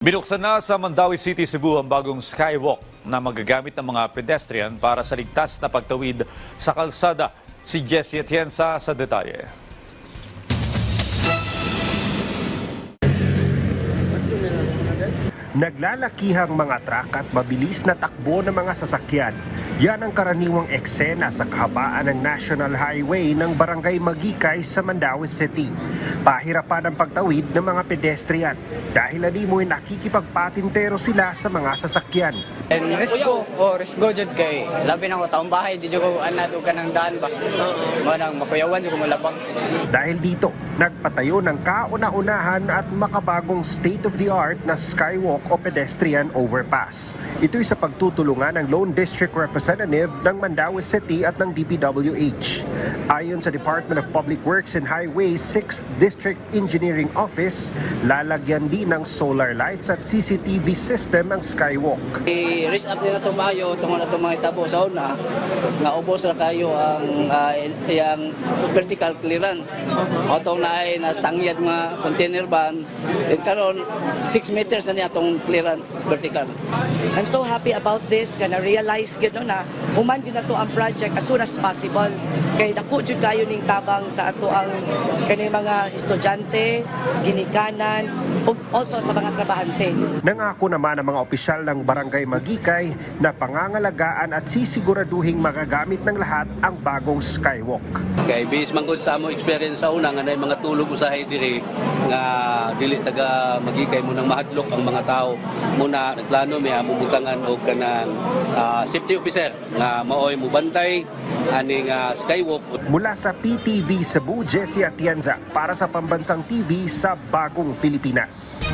Binuksan na sa Mandawi City, Cebu ang bagong skywalk na magagamit ng mga pedestrian para sa ligtas na pagtawid sa kalsada. Si Jessie Atienza sa detalye. Naglalakihang mga truck at mabilis na takbo ng mga sasakyan. Yan ang karaniwang eksena sa kahabaan ng National Highway ng Barangay Magikay sa Mandawi City. Pahirapan ang pagtawid ng mga pedestrian dahil animoy nakikipagpatintero sila sa mga sasakyan. And risko, o risko jud kay labi na ko taong bahay di ko anado ka ng daan ba. Mo nang makuyawan ko malabang. Dahil dito, nagpatayo ng kauna-unahan at makabagong state-of-the-art na skywalk o pedestrian overpass. Ito'y sa pagtutulungan ng Lone District Representative ng Mandawi City at ng DPWH. Ayon sa Department of Public Works and Highways 6th District Engineering Office, lalagyan din ng solar lights at CCTV system ang skywalk. I-raise up nila itong mayo, itong na mga itabo sa una, nga ubos na kayo ang ah, yang vertical clearance. O itong na ay nasangyad mga container van, karon 6 meters na niya itong clearance vertical. I'm so happy about this nga na-realize gyud no na human gyud nato ang project as soon as possible kay dako jud kayo ning tabang sa ato ang kani mga estudyante, ginikanan ug also sa mga trabahante. Nangako naman ang mga opisyal ng Barangay Magikay na pangangalagaan at sisiguraduhing magagamit ng lahat ang bagong skywalk. Kay based man gud sa amo experience sa una nga mga tulog usahay diri nga dili taga magikay mo nang mahadlok ang mga tao muna nagplano may amubutangan og kanang ah, safety officer nga maoy mo bantay ani nga skywalk Mula sa PTV Cebu, Jesse Atienza para sa Pambansang TV sa Bagong Pilipinas.